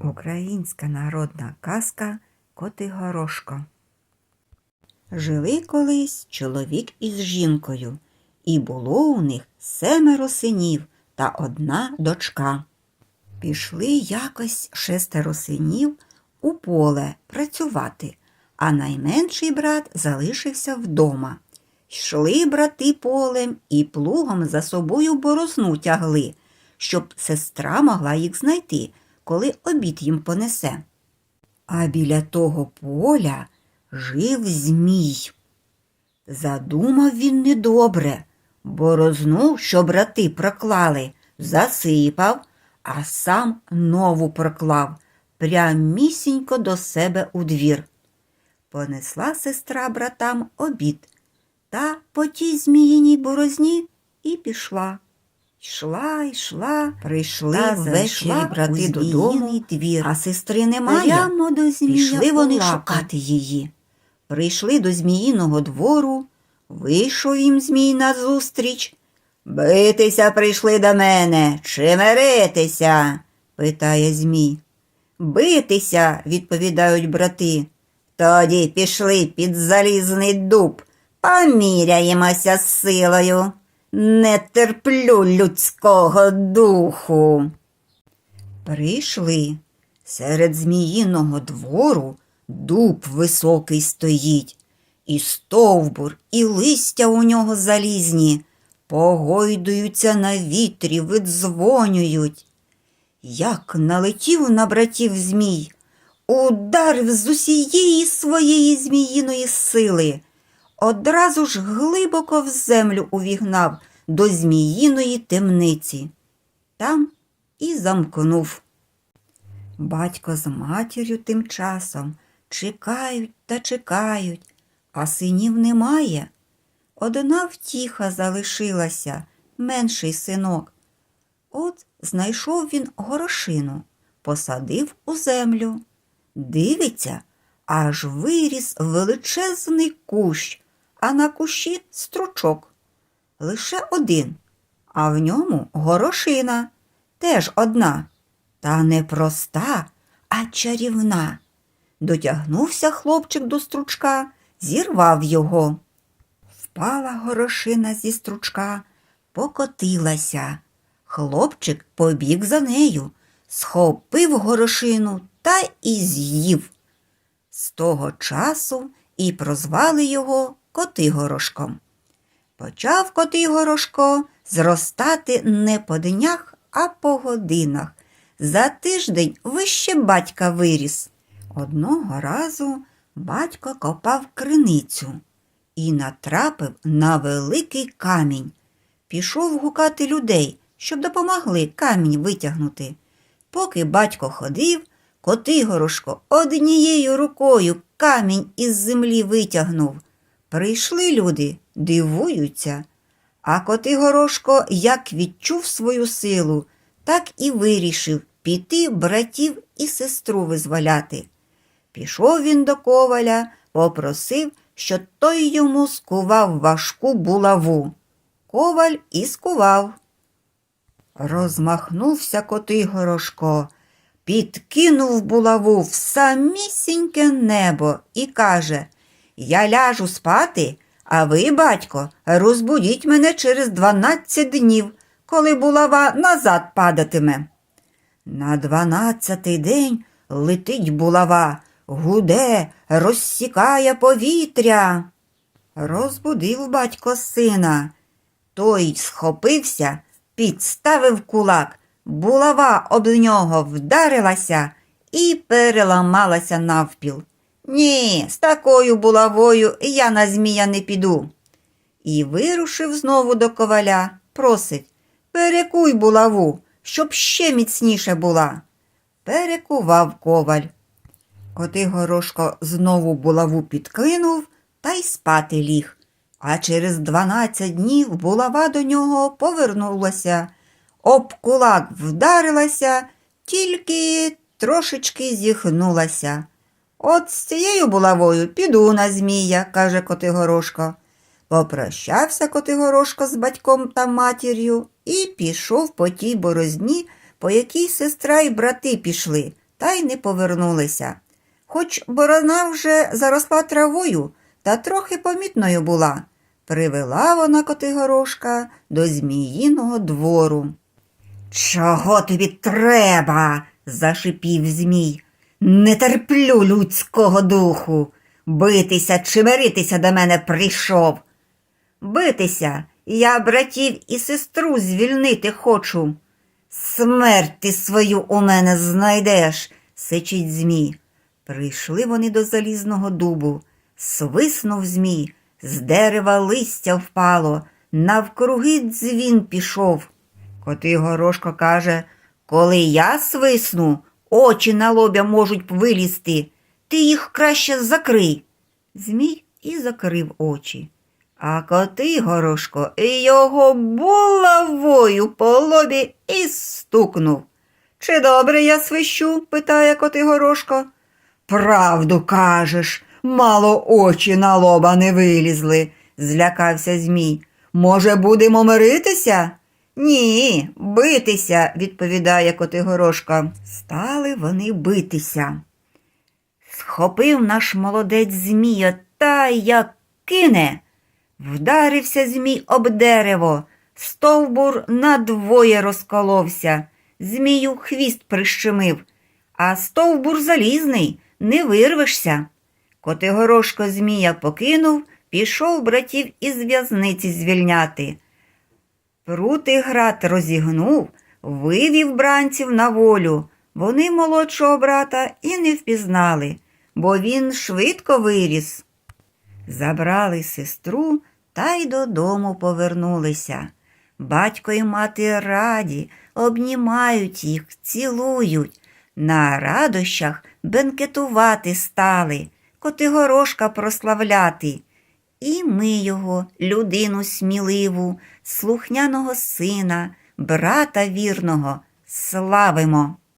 Українська народна казка Котигорошко. Жили колись чоловік із жінкою, і було у них семеро синів та одна дочка. Пішли якось шестеро синів у поле працювати, а найменший брат залишився вдома. Йшли брати полем і плугом за собою борозну тягли, щоб сестра могла їх знайти, коли обід їм понесе. А біля того поля жив Змій. Задумав він недобре, борозну, що брати проклали, засипав, а сам нову проклав прямісінько до себе у двір. Понесла сестра братам обід, та по тій зміїній борозні і пішла. Йшла, йшла, прийшли Та ввечері брати додому, двір, а сестри немає. Прямо до Пішли вони шукати її. Прийшли до зміїного двору, вийшов їм змій назустріч. Битися прийшли до мене, чи миритися? питає Змій. Битися, відповідають брати. Тоді пішли під залізний дуб, поміряємося з силою. Не терплю людського духу. Прийшли. Серед зміїного двору дуб високий стоїть, і стовбур, і листя у нього залізні, погойдуються на вітрі, видзвонюють. Як налетів на братів змій, ударив з усієї своєї зміїної сили, одразу ж глибоко в землю увігнав до зміїної темниці. Там і замкнув. Батько з матір'ю тим часом чекають та чекають, а синів немає. Одна втіха залишилася, менший синок. От знайшов він горошину, посадив у землю. Дивиться, аж виріс величезний кущ, а на кущі стручок. Лише один, а в ньому горошина, теж одна. Та не проста, а чарівна. Дотягнувся хлопчик до стручка, зірвав його. Впала горошина зі стручка, покотилася. Хлопчик побіг за нею, схопив горошину та і з'їв. З того часу і прозвали його Котигорошком. Почав Котигорошко зростати не по днях, а по годинах. За тиждень вище батька виріс. Одного разу батько копав криницю і натрапив на великий камінь. Пішов гукати людей, щоб допомогли камінь витягнути. Поки батько ходив, Котигорошко однією рукою камінь із землі витягнув. Прийшли люди, дивуються. А Котигорошко як відчув свою силу, так і вирішив піти братів і сестру визволяти. Пішов він до коваля, попросив, що той йому скував важку булаву. Коваль і скував. Розмахнувся Котигорошко, підкинув булаву в самісіньке небо і каже Я ляжу спати, а ви, батько, розбудіть мене через дванадцять днів, коли булава назад падатиме. На дванадцятий день летить булава, гуде, розсікає повітря. Розбудив батько сина. Той схопився, підставив кулак, булава об нього вдарилася і переламалася навпіл. Ні, з такою булавою я на змія не піду. І вирушив знову до коваля, просить перекуй булаву, щоб ще міцніше була. Перекував коваль. Котигорошко знову булаву підкинув та й спати ліг. А через дванадцять днів булава до нього повернулася, об кулак вдарилася, тільки трошечки зіхнулася. От з цією булавою піду на змія, каже Котигорошко. Попрощався Котигорошко з батьком та матір'ю і пішов по тій борозні, по якій сестра і брати пішли, та й не повернулися. Хоч борона вже заросла травою та трохи помітною була. Привела вона Котигорошка до Зміїного двору. Чого тобі треба? зашипів Змій. Не терплю людського духу. Битися чи миритися до мене прийшов. Битися, я братів і сестру звільнити хочу. Смерть ти свою у мене знайдеш, сичить Змій. Прийшли вони до залізного дубу. Свиснув Змій, з дерева листя впало, навкруги дзвін пішов. Коти горошко каже, коли я свисну, очі на лобя можуть вилізти, ти їх краще закрий. Змій і закрив очі. А коти горошко його булавою по лобі і стукнув. Чи добре я свищу? питає коти горошко. Правду кажеш, мало очі на лоба не вилізли, злякався Змій. Може, будемо миритися? Ні, битися, відповідає Котигорошка. Стали вони битися. Схопив наш молодець Змія та як кине. Вдарився Змій об дерево, стовбур надвоє розколовся, Змію хвіст прищемив, а стовбур залізний, не вирвешся. Котигорошко Змія покинув, пішов братів із в'язниці звільняти. Прути град розігнув, вивів бранців на волю. Вони молодшого брата і не впізнали, бо він швидко виріс. Забрали сестру та й додому повернулися. Батько і мати раді, обнімають їх, цілують. На радощах бенкетувати стали, Котигорошка прославляти. І ми його, людину сміливу, слухняного сина, брата вірного, славимо.